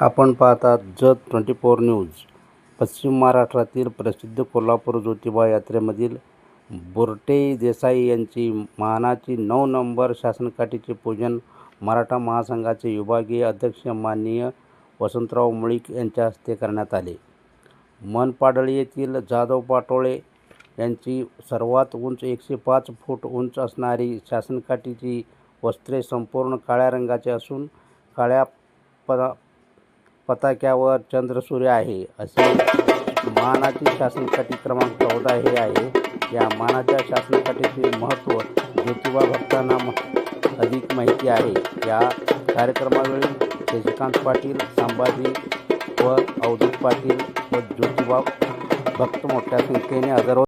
आपण पाहतात Jat twenty four news. पश्चिम महाराष्ट्रातील प्रसिद्ध कोल्हापूर ज्योतिबा यात्रेमधील बोरटे देसाई यांची मानाची नऊ नंबर शासनकाठीचे पूजन मराठा महासंघाचे विभागीय अध्यक्ष माननीय वसंतराव मुळीक यांच्या हस्ते करण्यात आले. मनपाडळी येथील जाधव पाटोळे यांची सर्वात उंच एकशे पाच फूट उंच असणारी शासनकाठीची वस्त्रे संपूर्ण काळ्या रंगाचे असून काळ्या पदा पताक्यावर चंद्रसूर्य आहे असे मानाची शासनकाठी क्रमांक चौदा हे आहे. या मानाच्या शासनकाठीचे महत्त्व ज्योतिबा भक्तांना अधिक माहिती आहे. या कार्यक्रमावेळी शशिकांत पाटील संभाजी व अवधूत पाटील व ज्योतिबा भक्त मोठ्या संख्येने हजर